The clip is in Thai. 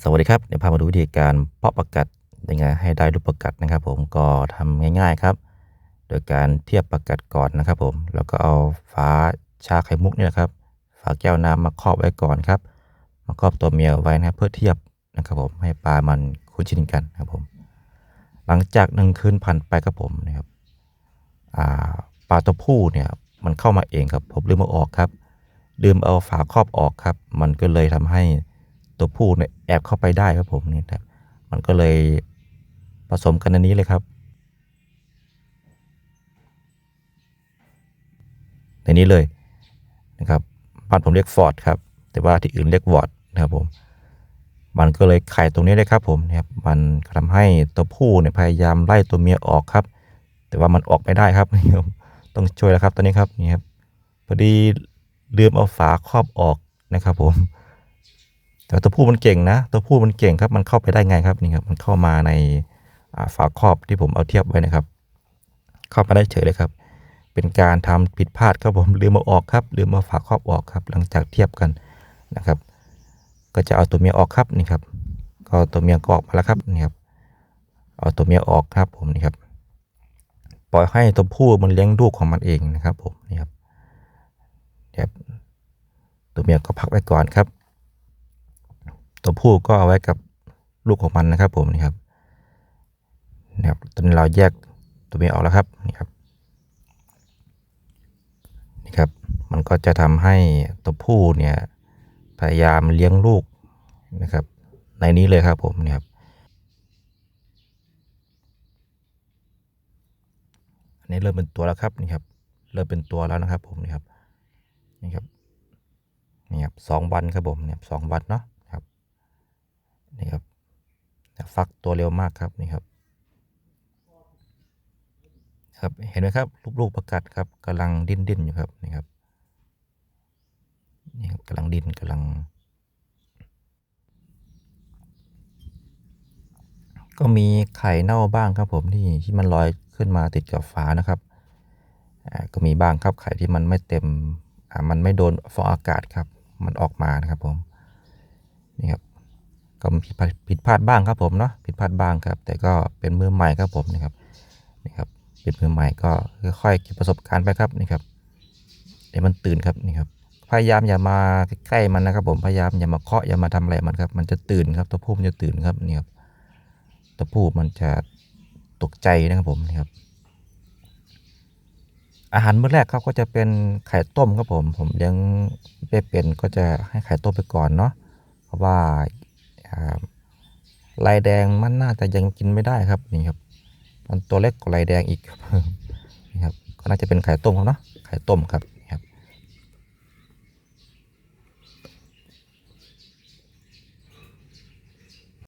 สวัสดีครับเดี๋ยวพามาดูวิธีการเพาะประกัดยังไงให้ได้ลูกประกัดนะครับ ผมก็ทำง่ายๆครับ โดยการเทียบประกัดก่อนนะครับ ผมแล้วก็เอาฝาชาไข่มุกนี่นะครับฝาแก้วน้ำมาครอบไว้ก่อนครับ มาครอบตัวเมียไว้นะครับเพื่อเทียบนะครับผมให้ปลามันคุ้นชินกันนะครับผม หลังจากหนึ่งคืนผ่านไปครับผมนะครับปลาตัวผู้เนี่ยมันเข้ามาเองครับผมลืมเอาออกครับลืมเอาฝาครอบออกครับ มันก็เลยทำให้ ตัวผู้เนี่ยแอบเข้าไปได้ครับผมนี่ครับมันก็เลยผสมกันในนี้เลยครับ ในนี้เลยนะครับบ้านผมเรียกฟอร์ดครับ แต่ว่าที่อื่นเรียกวอร์ดนะครับผมมันก็เลยไข่ตรงนี้เลยครับผมนะครับมันทำให้ตัวผู้เนี่ยพยายามไล่ตัวเมียออกครับ แต่ว่ามันออกไม่ได้ครับนี่ครับต้องช่วยแล้วครับตอนนี้ครับนี่ครับพอดีลืมเอาฝาครอบออกนะครับผม แต่ตัวผู้มันเก่งนะ ตัวผู้มันเก่งครับ มันเข้าไปได้ไงครับนี่ครับ มันเข้ามาในาฝาครอบที่ผมเอาเทียบไว้นะครับ เข้ามาได้เฉยเลยครับ เป็นการทำผิดพลาดครับผมลืมเอาออกครับลืมเอาฝาครอบออกครับ หลังจากเทียบกันนะครับ ก็จะเอาตัวเมียออกครับนี่ครับ ก็ตัวเมียก็ออกมาแล้วครับนี่ครับ เอาตัวเมียออกครับผมนี่ครับ ปล่อยให้ตัวผู้มันเลี้ยงลูกของมันเองนะครับผมนี่ครับตัวเมียก็พักไว้ก่อนครับ ตัวผู้ก็เอาไว้กับลูกของมันนะครับ ผมนี่ครับนะครับตอนนี้เราแยกตัวเมียออกแล้วครับนี่ครับนี่ครับ มันก็จะทำให้ตัวผู้เนี่ยพยายามเลี้ยงลูกนะครับ ในนี้เลยครับผมนี่ครับอันนี้เริ่มเป็นตัวแล้วครับนี่ครับ เริ่มเป็นตัวแล้วนะครับ ผมนี่ครับนี่ครับนี่ครับสองวันครับผมเนี่ยสองวันเนาะ นี่ครับฟักตัวเร็วมากครับนี่ครับครับเห็นไหมครับลูกๆประกัดครับกำลังดิ้นดิ้นอยู่ครับนี่ครับนี่ครับกำลังดิ้นกำลัง ก็มีไข่เน่าบ้างครับผมที่ที่มันลอยขึ้นมาติดกับฝานะครับอ่าก็มีบ้างครับไข่ที่มันไม่เต็มอ่ามันไม่โดนฟองอากาศครับ มันออกมานะครับผมนี่ครับ ก็มีผิดพลาดผิดพลาดบ้างครับผมเนาะผิดพลาดบ้างครับ แต่ก็เป็นมือใหม่ครับผมนี่ครับนี่ครับเป็นมือใหม่ก็ค่อยๆเก็บประสบการณ์ไปครับนี่ครับเดี๋ยวมันตื่นครับนี่ครับพยายามอย่ามาใกล้ๆมันนะครับ ผมพยายามอย่ามาเคาะอย่ามาทำอะไรมันครับ มันจะตื่นครับตัวผู้มันจะตื่นครับนี่ครับตัวผู้มันจะตกใจนะครับผมนี่ครับ อาหารมื้อแรกครับก็จะเป็นไข่ต้มครับผม ผมเลี้ยงไม่เป็นก็จะให้ไข่ต้มไปก่อนเนาะเพราะว่า ลายแดงมันน่าจะยังกินไม่ได้ครับนี่ครับ มันตัวเล็กกว่าลายแดงอีกครับนี่ครับก็น่าจะเป็นไข่ต้มครับเนาะไข่ต้มครับ